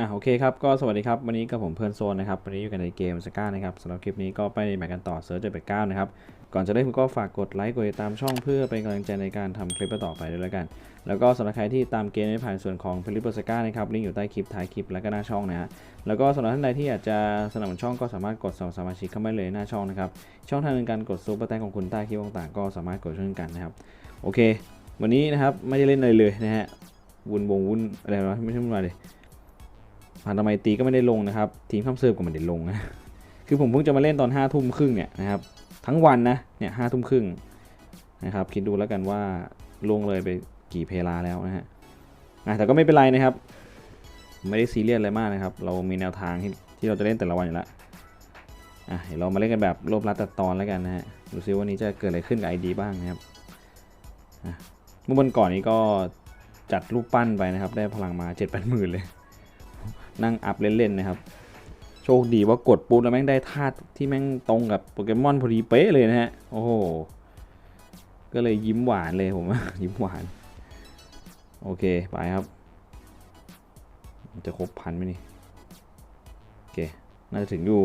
อะโอเคครับก็สวัสดีครับวันนี้กับผมเพื่อนโซนนะครับวันนี้อยู่กันในเกมสก้านะครับสำหรับคลิปนี้ก็ไปแบ่งกันต่อเซิร์ชเจ็ดแปดเก้านะครับก่อนจะได้คุณก็ฝากกดไลค์กดติดตามช่องเพื่อเป็นกำลังใจในการทำคลิปต่อไปด้วยแล้วกัน แล้วก็สำหรับใครที่ตามเกมไม่ผ่านส่วนของฟิลิปโปสก้านะครับลิงก์อยู่ใต้คลิปท้ายคลิปแล้วก็หน้าช่องนะฮะแล้วก็สำหรับท่านใดที่อยากจะสนับสนุนช่องก็สามารถกดสมัครสมาชิกเข้ามาเลยหน้าช่องนะครับช่องทางในการกดซูเปอร์แตงของคุณใต้คลิปต่างๆก็สามารถกดช่วยกันนะครับโอเค วันนี้นะครับไม่ได้เล่นอะไรเลยนะฮะวุ่นวงวุ่นอะไรวะไม่ใช่วุ่นวายเลย พันธไมตีก็ไม่ได้ลงนะครับ ทีมข้ามเซิร์ฟก็ไม่ได้ลงนะคือผมเพิ่งจะมาเล่นตอนห้าทุ่มครึ่งเนี่ยนะครับทั้งวันนะเนี่ยห้าทุ่มครึ่งนะครับคิดดูแล้วกันว่าลงเลยไปกี่เพลาแล้วนะฮะแต่ก็ไม่เป็นไรนะครับ ไม่ได้ซีเรียสอะไรมากนะครับ เรามีแนวทางที่ที่เราจะเล่นแต่ละวันอยู่แล้วอะเดี๋ยวเรามาเล่นกันแบบรวบรัดตัดตอนแล้วกันนะฮะดูซิวันนี้จะเกิดอะไรขึ้นกับไอดีบ้างนะครับเมื่อวันก่อนนี้ก็จัดรูปปั้นไปนะครับ ได้พลังมา7 8 0 0 0 0เลย นั่งอัพเล่นๆนะครับ โชคดีว่ากดปุ๊บแล้วแม่งได้ธาตุที่แม่งตรงกับโปเกมอนพอดีเป๊ะเลยนะฮะ โอ้โห ก็เลยยิ้มหวานเลยผมยิ้มหวาน โอเค ไปครับ จะครบพันไหมนี่ โอเค น่าจะถึงอยู่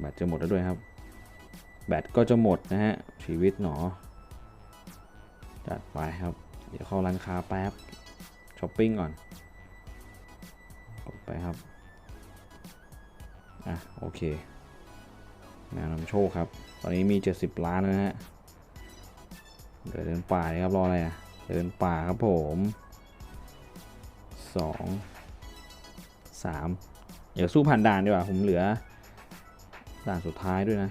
แบตจะหมดแล้วด้วยครับ แบตก็จะหมดนะฮะ ชีวิตหนอ จัดไปครับ เดี๋ยวเข้าร้านค้าแป๊บ ช้อปปิ้งก่อน กดไปครับ อะ โอเคแนวนำโชคครับ ตอนนี้มี 70 ล้านแล้วนะฮะ เดินป่าเลยครับ รออะไรอะ เดินป่าครับผม 2 3 เดี๋ยวสู้ผ่านด่านดีกว่า ผมเหลือ ด่านสุดท้ายด้วยนะ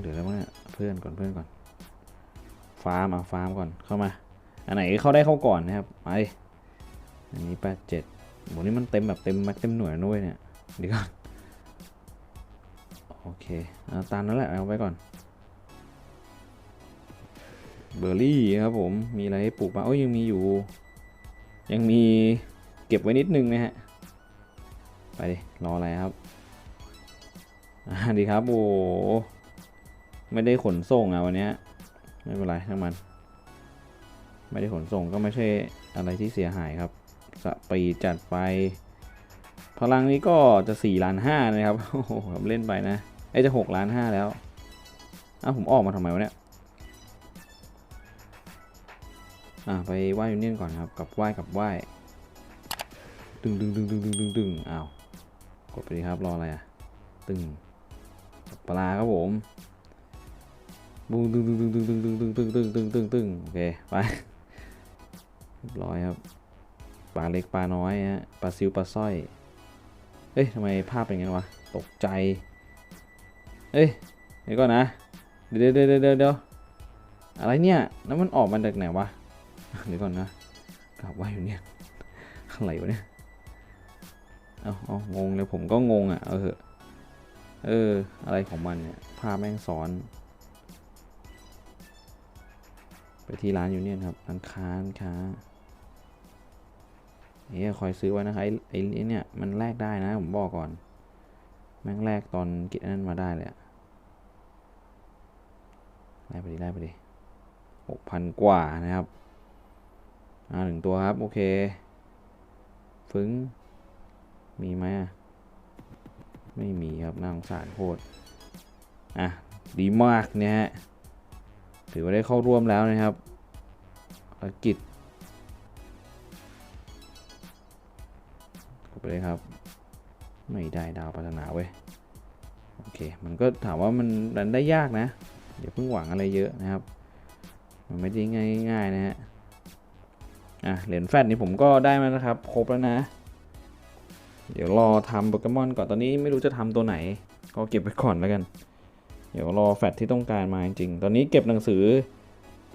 เดี๋ยวแล้วมั้งเนี่ย เพื่อนก่อนเพื่อนก่อน ฟาร์มเอาฟาร์มก่อนเข้ามา อันไหนเข้าได้เข้าก่อนนะครับไปอันนี้แปดเจ็ดโหนี่มันเต็มแบบเต็มแม็กเต็มหน่วยนะเว้ยเนี่ยเดียวก่อนโอเคเอาตามนั้นแหละเอาไว้ก่อน เบอร์รี่ครับผม มีอะไรให้ปลูกบ้างโอ้ยยังมีอยู่ ยังมีเก็บไว้นิดนึงนะฮะ ไปดิรออะไรครับดีครับ โอ้ไม่ได้ขนส่งอะวันนี้ ไม่เป็นไรทั้งมัน ไม่ได้ขนส่งก็ไม่ใช่อะไรที่เสียหายครับสปีดจัดไป พลังนี้ก็จะ4ล้านห้านะครับ โอ้โหผมเล่นไปนะ ไอจะ6ล้านห้าแล้วอ้าวผมออกมาทำไมวะเนี่ย อะไปไหว้ยูเนียนก่อนครับ กับไหว้กับไหว้ตึงตึงตึงตึงตึงตึงตึงอ้าว กดไปดีครับรออะไรอะ ตึงปลาครับผมบูตึงตึงตึงตึงตึงตึงตึงตึงตึงตึงตึงตึงโอเค ไป รียบร้อยครับ ปลาเล็กปลาน้อยฮะ ปลาซิวปลาสร้อยเฮ้ยทำไมภาพเป็นอย่างวะ ตกใจเฮ้ยเดี๋ยวก่อนนะ เดี๋ยวเดี๋ยวเดี๋ยวเดี๋ยวอะไรเนี่ยแล้วมันออกมาจากไหนวะ เดี๋ยวก่อนนะกลับว่าอยู่เนี่ยอะไรวะเนี่ย เอาเอางงเลยผมก็งงอะ เออ เออ อะไรของมันเนี่ย ภาพแม่งซ้อนไปที่ร้านอยู่เนี่ยครับร้านค้าร้านค้า เนี่ยคอยซื้อไว้นะครับไอ้ไอ้เนี่ยมันแลกได้นะ ผมบอกก่อน แม่งแลกตอนกินนั้นมาได้เลยอะไล่ไปดิไล่ไปดิหกพันกว่านะครับ อ่าหนึ่งตัวครับ โอเคฟึ้ง มีไหมไม่มีครับน่าสงสารโคตร อะ ดีมากเนี่ยฮะ ถือว่าได้เข้าร่วมแล้วนะครับภารกิจ เลยครับ ไม่ได้ดาวพัฒนาเว้ย โอเค มันก็ถามว่ามันดันได้ยากนะ เดี๋ยวเพิ่งหวังอะไรเยอะนะครับ มันไม่ได้ง่ายๆนะฮะ อะ เหรียญแฟตนี่ผมก็ได้มานะครับ ครบแล้วนะ เดี๋ยวรอทำโปเกมอนก่อน ตอนนี้ไม่รู้จะทำตัวไหน ก็เก็บไปก่อนแล้วกัน เดี๋ยวรอแฟตที่ต้องการมาจริงๆ ตอนนี้เก็บหนังสือ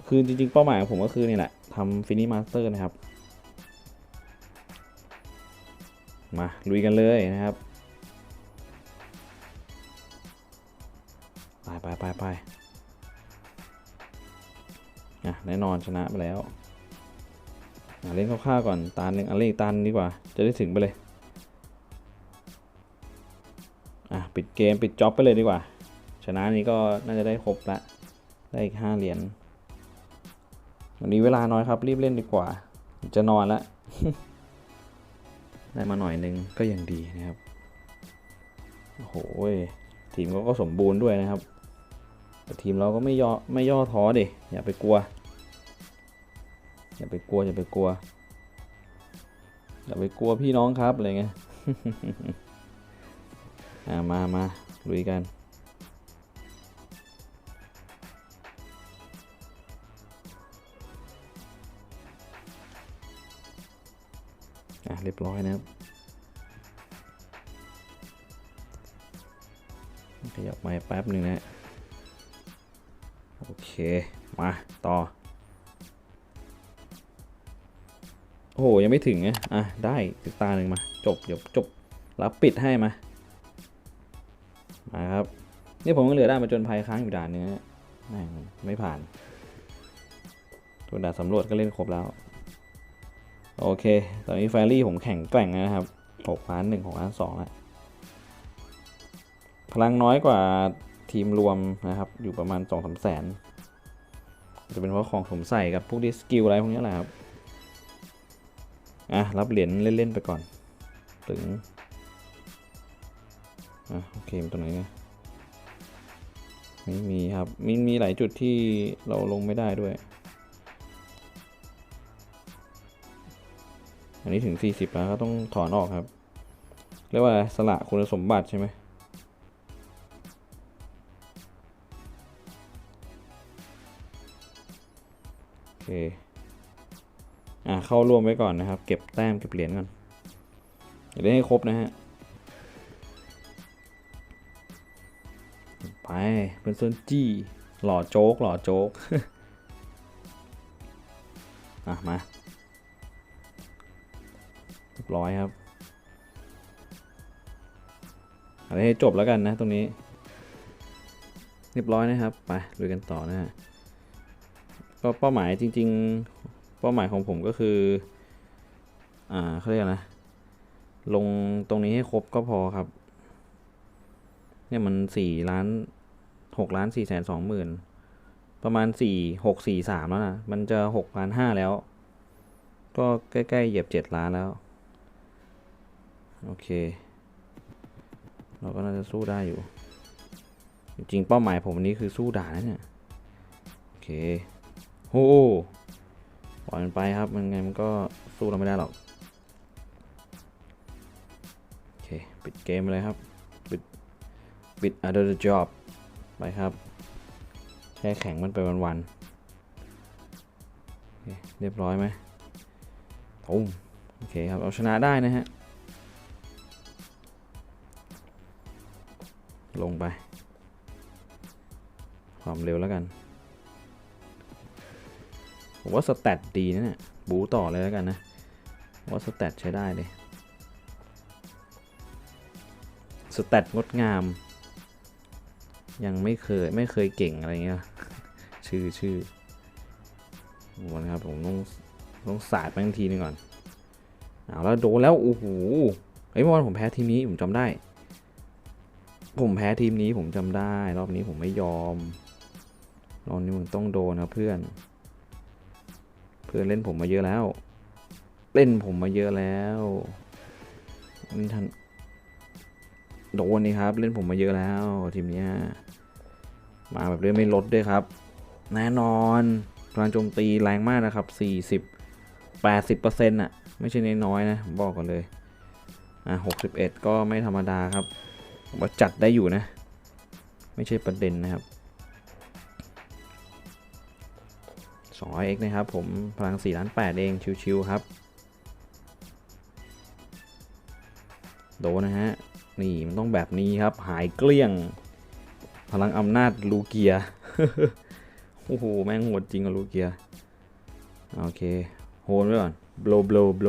คือจริงๆ เป้าหมายของผมก็คือนี่แหละทำฟินิมาสเตอร์นะครับ มาลุยกันเลยนะครับไปไปไปไปอะแน่นอนชนะไปแล้วอะเล่นคร่าวๆก่อนตาหนึ่งอะเล่นอีกตาหนึ่งดีกว่า จะได้ถึงไปเลยอะปิดเกมปิดจ็อบไปเลยดีกว่า ชนะนี้ก็น่าจะได้ครบละได้อีกห้าเหรียญวันนี้เวลาน้อยครับรีบเล่นดีกว่า จะนอนละ ได้มาหน่อยนึงก็ยังดีนะครับ โอ้โหทีมเขาก็สมบูรณ์ด้วยนะครับแต่ทีมเราก็ไม่ย่อไม่ย่อท้อดิอย่าไปกลัว อย่าไปกลัวอย่าไปกลัวอย่าไปกลัวพี่น้องครับอะไรเงี้ยมามาลุยกัน เรียบร้อยนะครับขยับมาแป๊บหนึ่งนะ โอเค มา ต่อ โอ้โห ยังไม่ถึงนะอะ ได้ติดตาหนึ่งมา จบเดี๋ยวจบรับปิดให้มา มาครับ นี่ผมก็เหลือได้านมาจนภัยค้างอยู่ด่านเนื้นะแม่งไม่ผ่านตัวด่านสำรวจก็เล่นครบแล้ว โอเค ตอนนี้แฟรี่ผมแข่งแกร่งนะครับ6ล้าน1 6ล้าน2แล้วพลังน้อยกว่าทีมรวมนะครับ อยู่ประมาณ2 3แสน จะเป็นเพราะของผมใส่กับพวกดิสกิลอะไรพวกนี้แหละครับ อะ รับเหรียญเล่น ๆ ไปก่อน ถึง อะ โอเคตัวไหนเนี่ยไม่มีครับ มีมีหลายจุดที่เราลงไม่ได้ด้วย อันนี้ถึง 40 แล้วก็ต้องถอนออกครับ เรียกว่าอะไรสละคุณสมบัติใช่ไหมโอเค อะเข้าร่วมไว้ก่อนนะครับ เก็บแต้มเก็บเหรียญก่อนอย่าได้ให้ครบนะฮะ ไปเป็นเซนจี้หล่อโจ๊กหล่อโจ๊ก อะ มา บร้อยครับเอะไรให้จบแล้วกันนะตรงนี้ เรียบร้อยนะครับ ไปลุยกันต่อนะฮะก็เป้าหมายจริง ๆ เป้าหมายของผมก็คือ อ่าเขาเรียกนะ ลงตรงนี้ให้ครบก็พอครับ เนี่ยมันสี่ล้านหกล้านสี่แสนสองหมื่นประมาณสี่หกสี่สามแล้วนะ มันจะหกล้านห้าแล้ว ก็ใกล้ ๆ เหยียบเจ็ดล้านแล้ว โอเค เราก็น่าจะสู้ได้อยู่ จริงเป้าหมายผมวันนี้คือสู้ด่านะเนี่ย โอเคโอ้ปล่อยมันไปครับ มันไงมันก็สู้เราไม่ได้หรอก โอเค ปิดเกมเลยครับ ปิด ปิด other job ไปครับ แช่แข็งมันไปวันๆเเรียบร้อยไหมตุ้มโอเคครับ เอาชนะได้นะฮะ ลงไป ความเร็วแล้วกัน ผมว่าสแตทดีนะเนี่ย บูต่อเลยแล้วกันนะ ว่าสแตทใช้ได้เลย สแตทงดงาม ยังไม่เคย ไม่เคยเก่งอะไรเงี้ย ชื่อชื่อวันครับ ผมต้องต้องสาดแม่งทีนึงก่อน เอาแล้วโดนแล้ว โอ้โห เฮ้ยเมื่อวานผมแพ้ทีมนี้ ผมจำได้ ผมแพ้ทีมนี้ผมจำได้ รอบนี้ผมไม่ยอมรอบนี้มึงต้องโดนนะเพื่อน เพื่อนเล่นผมมาเยอะแล้ว เล่นผมมาเยอะแล้วนี่ทันโดนนี่ครับ เล่นผมมาเยอะแล้วทีมนี้มาแบบเล่นไม่ลดด้วยครับ แน่นอนพลังโจมตีแรงมากนะครับ 40 80%อะ ไม่ใช่น้อยๆนะ บอกก่อนเลย อะ 61 ก็ไม่ธรรมดาครับ ผมว่าจัดได้อยู่นะ ไม่ใช่ประเด็นนะครับ 200x นะครับผมพลัง4ล้าน8เองชิวๆครับ โดนนะฮะ นี่มันต้องแบบนี้ครับ หายเกลี้ยง พลังอำนาจลูเกีย โอ้โห แม่งโหดจริงอะลูเกีย โอเค โหนไว้ก่อน โบลโบลโบล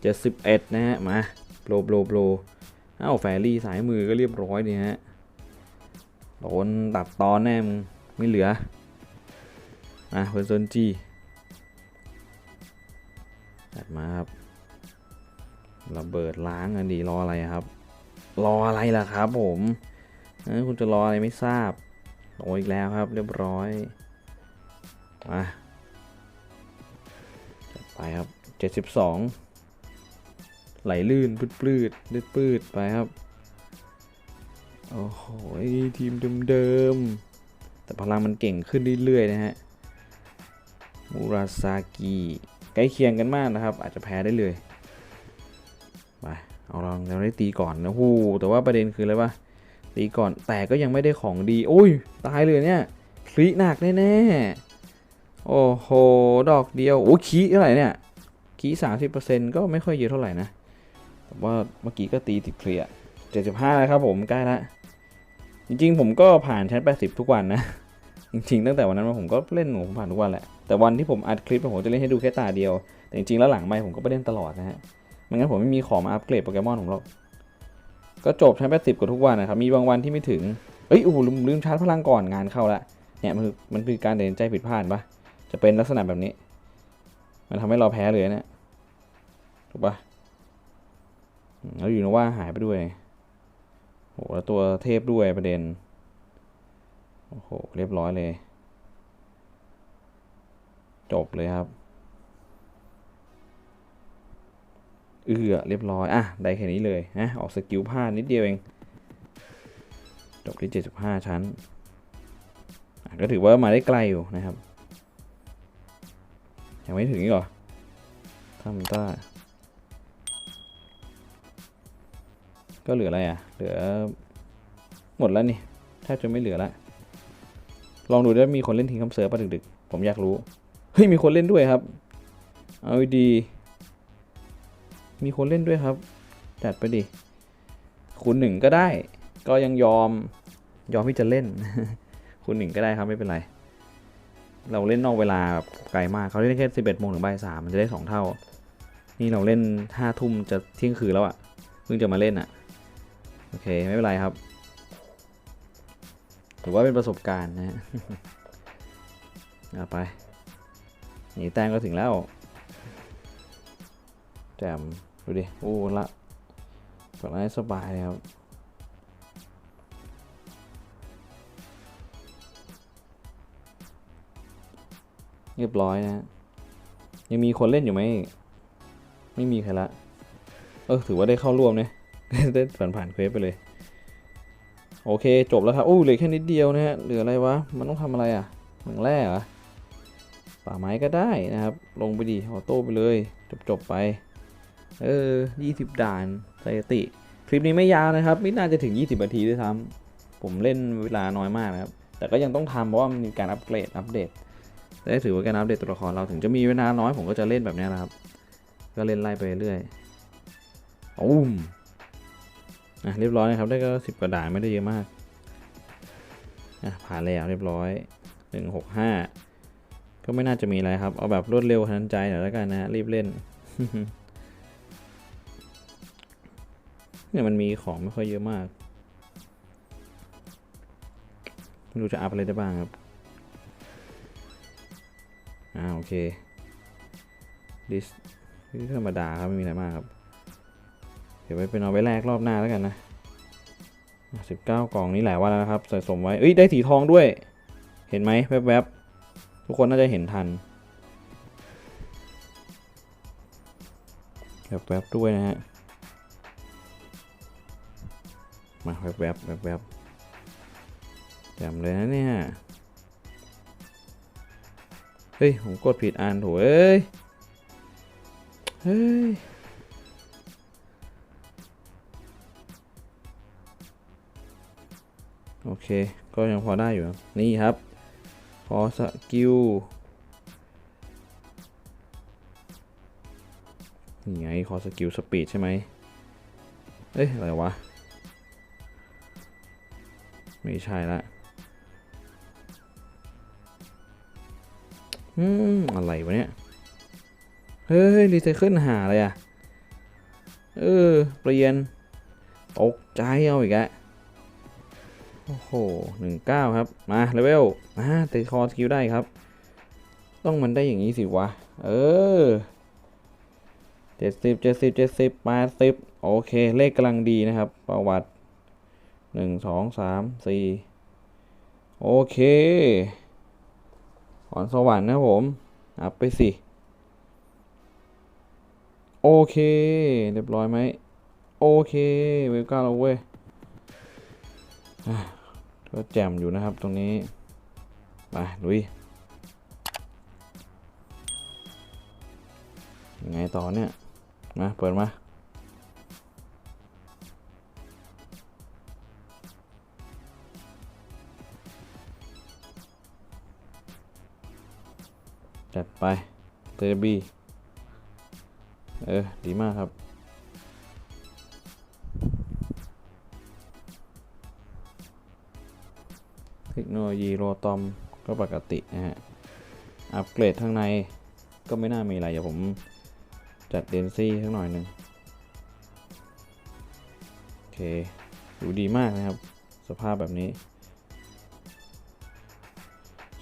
เจ็ดสิบเอ็ดนะฮะ มา โบลโบลโบล อ้าวแฟรี่สายมือก็เรียบร้อยดีฮะโดนตัดตอนแน่มึงไม่เหลืออะเพอร์ซนจีตัดมาครับระเบิดล้างอันดีรออะไรครับ รออะไรล่ะครับผมคุณจะรออะไรไม่ทราบโดนอีกแล้วครับเรียบร้อยมาไปครับเจ็ดสิบสอง ไหลลื่นปืดปืดปืดปืดไปครับ โอ้โหทีมเดิมๆแต่พลังมันเก่งขึ้นเรื่อยๆนะฮะมูราซากิใกล้เคียงกันมากนะครับ อาจจะแพ้ได้เลยไปเอาลองเราได้ตีก่อนนะฮูแต่ว่าประเด็นคืออะไรวะตีก่อนแต่ก็ยังไม่ได้ของดี โอ้ย ตายเลยเนี่ยคลิหนักแน่ๆโอ้โห ดอกเดียว โอ้คีเท่าไหร่เนี่ยคีสามสิบเปอร์เซ็นต์ก็ไม่ค่อยเยอะเท่าไหร่นะ แต่ว่าเมื่อกี้ก็ตีติดเคลียร์เจ็ดสิบห้าแล้วครับผมใกล้ละจริงๆ ผมก็ผ่านชั้นแปดสิบทุกวันนะ จริงๆ ตั้งแต่วันนั้นมาผมก็เล่นหนูผมผ่านทุกวันแหละ แต่วันที่ผมอัดคลิปผมจะเล่นให้ดูแค่ตาเดียว แต่จริงๆ แล้วหลังไม่ผมก็ไปเล่นตลอดนะฮะไม่งั้นผมไม่มีของมาอัปเกรดโปเกมอนผมหรอก ก็จบชั้นแปดสิบกับทุกวันนะครับ มีบางวันที่ไม่ถึง เอ้ยโอ้โหลืมลืมชาร์จพลังก่อนงานเข้าละ เนี่ยมันคือมันคือการตัดสินใจผิดพลาดปะจะเป็นลักษณะแบบนี้ มันทำให้เราแพ้เลยเนี่ยถูกปะ แล้วอยู่นะว่าหายไปด้วยโหแล้วตัวเทพด้วยประเด็น โอ้โห เรียบร้อยเลย จบเลยครับ เอือเรียบร้อย อะ ได้แค่นี้เลยนะออกสกิลพลาดนิดเดียวเอง จบที่ 75 ชั้น ก็ถือว่ามาได้ไกลอยู่นะครับ ยังไม่ถึงอีกเหรอทำต้า ก็เหลืออะไรอะ เหลือหมดแล้วนี่แทบจะไม่เหลือละ ลองดูด้วยมีคนเล่นทิ้งคำเสือป่ะดึกๆ ผมอยากรู้ เฮ้ย มีคนเล่นด้วยครับ เอาดี มีคนเล่นด้วยครับ จัดไปดิคุณหนึ่งก็ได้ ก็ยังยอม ยอมที่จะเล่นคุณหนึ่งก็ได้ครับไม่เป็นไร เราเล่นนอกเวลาแบบไกลมาก เขาเล่นแค่สิบเอ็ดโมงถึงบ่ายสามมันจะได้สองเท่า นี่เราเล่นห้าทุ่มจะเที่ยงคืนแล้วอะ่ะ เพิ่งจะมาเล่นอะ่ะ อเคไม่เป็นไรครับถือว่าเป็นประสบการณ์นะฮะไปหนีแต้งก็ถึงแล้วแจมดูดิโอ้ละฝังให้สบายเลยครับเรียบร้อยนะฮะยังมีคนเล่นอยู่ไหม ไม่มีใครละ เออ ถือว่าได้เข้าร่วมเนี่ย ได้ผ่านผ่านเควสไปเลย โอเคจบแล้วครับโอ้เหลือแค่นิดเดียวนะฮะเหลืออะไรวะ มันต้องทำอะไรอะเหมืองแร่เหรอป่าไม้ก็ได้นะครับ ลงไปดีออโต้ไปเลย จบจบๆไป เออ20ด่านสถิติ คลิปนี้ไม่ยาวนะครับ ไม่น่าจะถึง 20นาทีด้วยซ้ำผมเล่นเวลาน้อยมากนะครับ แต่ก็ยังต้องทำเพราะว่ามันมีการอัปเกรดอัปเดตได้ถือว่าการอัปเดตตัวละครเราถึงจะมีเวลาน้อยผมก็จะเล่นแบบนี้นะครับ ก็เล่นไล่ไปเรื่อยอุ้ม อะเรียบร้อยนะครับ ได้ก็สิบกว่าด่านไม่ได้เยอะมากอะผ่านแล้วเรียบร้อยหนึ่งหกห้าก็ไม่น่าจะมีอะไรครับ เอาแบบรวดเร็วทันใจหน่อยแล้วกันนะรีบเล่นเนี่ยมันมีของไม่ค่อยเยอะมาก ไม่รู้จะอัพอะไรได้บ้างครับ อ่าโอเคดิสดิสธรรมดาครับ ไม่มีอะไรมากครับ เดี๋ยวไปเป็นเอาไว้แลกรอบหน้าแล้วกันนะสิบเก้ากล่องนี้หลายวันแล้วนะครับใส่สมไว้เอ้ยได้สีทองด้วย เห็นไหมแวบๆทุกคนน่าจะเห็นทันแวบๆด้วยนะฮะมาแวบๆแวบๆแจ่มเลยนะเนี่ยเฮ้ย ผมกดผิดอันโถเอ้ย เฮ้ย เค ก็ยังพอได้อยู่ นี่ครับ พอสกิลนี่ไงคอสกิลสปีดใช่ไหมเอ้ย อะไรวะ ไม่ใช่ละอืม อะไรวะเนี่ย เฮ้ย รีไซเคิลหาอะไรอะ เออ เปลี่ยน ตกใจเอาอีกแล้ว โอ้โหหนึ่งเก้าครับ มาเลเวลมาแต่คอสกิลได้ครับ ต้องมันได้อย่างนี้สิวะ เออเจ็ดสิบเจ็ดสิบเจ็ดสิบแปดสิบโอเค เลขกำลังดีนะครับ ประวัติหนึ่งสองสามสี่โอเคอ่อนสวรรค์นะผม อัพไปสิ โอเค เรียบร้อยไหม โอเค เวลก้าแล้วเว้ย ก็แจ่มอยู่นะครับตรงนี้ไปลุยยังไงต่อเนี่ยมาเปิดมาจัดไปเตอร์บีเออ ดีมากครับ เทคโนโลยีโรตอมก็ปกตินะฮะ อัปเกรดข้างในก็ไม่น่ามีอะไร เดี๋ยวผมจัดเดนซี่สักหน่อยหนึ่งโอเคดูดีมากนะครับ สภาพแบบนี้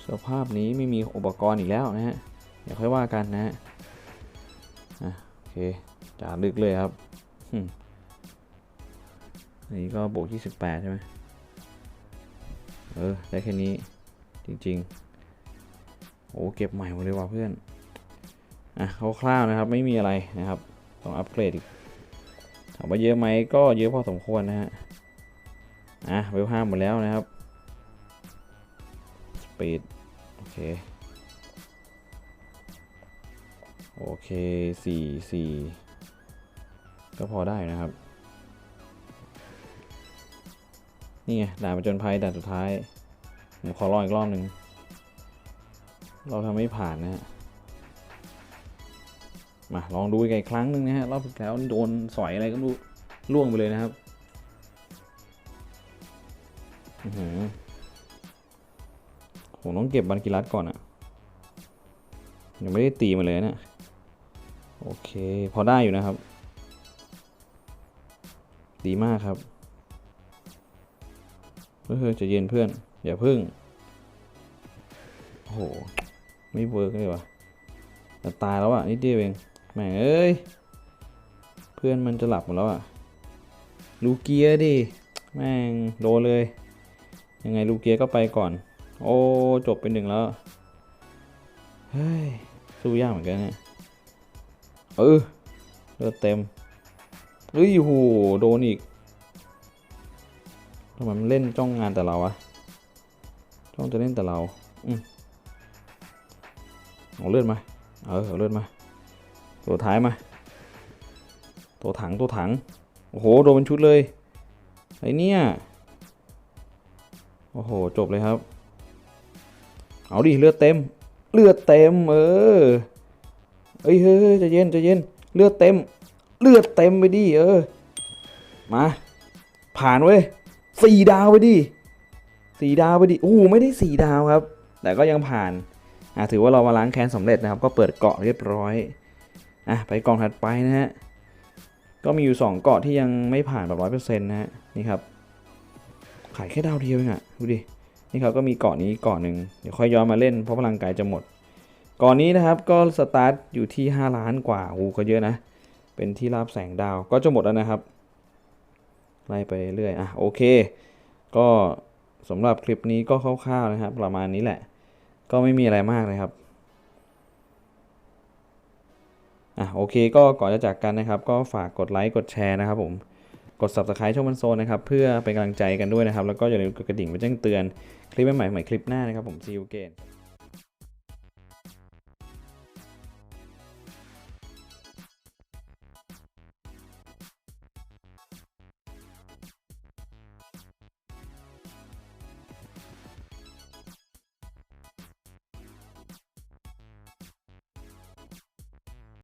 สภาพนี้ไม่มีอุปกรณ์อีกแล้วนะฮะเดี๋ยวค่อยว่ากันนะฮะโอเคจ่าลึกเลยครับอันนี้ก็บวก28 ใช่ไหม เออ ได้แค่นี้ จริงๆ โอ้ เก็บใหม่หมดเลยว่ะเพื่อน อะคร่าวๆนะครับ ไม่มีอะไรนะครับ ต้องอัปเกรดอีก ถามว่าเยอะไหมก็เยอะพอสมควรนะฮะ อะเวลห้าหมดแล้วนะครับ สปีด โอเค โอเคสี่สี่ก็พอได้นะครับ นี่ไงด่านประจนภัยด่านสุดท้าย ผมขอลองอีกรอบหนึ่ง เราทำไม่ผ่านนะฮะ มาลองดูอีกครั้งหนึ่งนะฮะ รอบที่แล้วโดนสอยอะไรก็รู้ล่วงไปเลยนะครับผมต้องเก็บบันกิรัตก่อนอะยังไม่ได้ตีมาเลยนะโอเค พอได้อยู่นะครับ ดีมากครับ เฮ้ยใจะเย็นเพื่อน อย่าพึ่งโอ้โห ไม่เวิร์กเลยวะจะตายแล้วอะนิดเดียวเองแหม่งเอ้ย เพื่อนมันจะหลับหมดแล้วอะลูเกียดิ แม่งโดนเลย ยังไงลูเกียก็ไปก่อน โอ้ จบเป็นหนึ่งแล้ว เฮ้ย สู้ยากเหมือนกันเนี่ยเออเลือดเต็มเฮ้ยโหโดนอีก ทำไมมันเล่นจ้องงานแต่เราวะ จ้องจะเล่นแต่เรา อืมเอาเลือดมา เออเอาเลือดมา ตัวท้ายมา ตัวถังตัวถัง โอ้โห โดนเป็นชุดเลย ไอเนี่ย โอ้โห จบเลยครับ เอาดิ เลือดเต็ม เลือดเต็ม เออเอ้ยเฮ้ยจะเย็นจะเย็น เลือดเต็ม เลือดเต็มไปดิ เออ มา ผ่านเว้ย สี่ดาวไปดิสี่ดาวไปดิโอ้ไม่ได้สี่ดาวครับ แต่ก็ยังผ่านอะถือว่าเรามาล้างแค้นสำเร็จนะครับ ก็เปิดเกาะเรียบร้อยอะไปกล่องถัดไปนะฮะก็มีอยู่ 2 เกาะที่ยังไม่ผ่านแบบร้อยเปอร์เซ็นต์นะฮะนี่ครับ ขายแค่ดาวเดียวเองอะดูดินี่เขาก็มีเกาะนี้เกาะหนึ่งเดี๋ยวค่อยย้อนมาเล่นเพราะพลังกายจะหมดก่อนนี้นะครับก็สตาร์ทอยู่ที่ 5 ล้านกว่าโอ้ก็เยอะนะ เป็นที่ราบแสงดาวก็จะหมดแล้วนะครับ ไล่ไปเรื่อยอะโอเค ก็สำหรับคลิปนี้ก็คร่าวๆนะครับ ประมาณนี้แหละ ก็ไม่มีอะไรมากนะครับอะโอเคก็ก่อนจะจากกันนะครับ ก็ฝากกดไลค์กดแชร์นะครับผมกด subscribe ช่องมันโซนนะครับ เพื่อเป็นกำลังใจกันด้วยนะครับ แล้วก็อย่าลืมกดกระดิ่งไปแจ้งเตือน คลิปใหม่ๆใหม่คลิปหน้านะครับผม see you again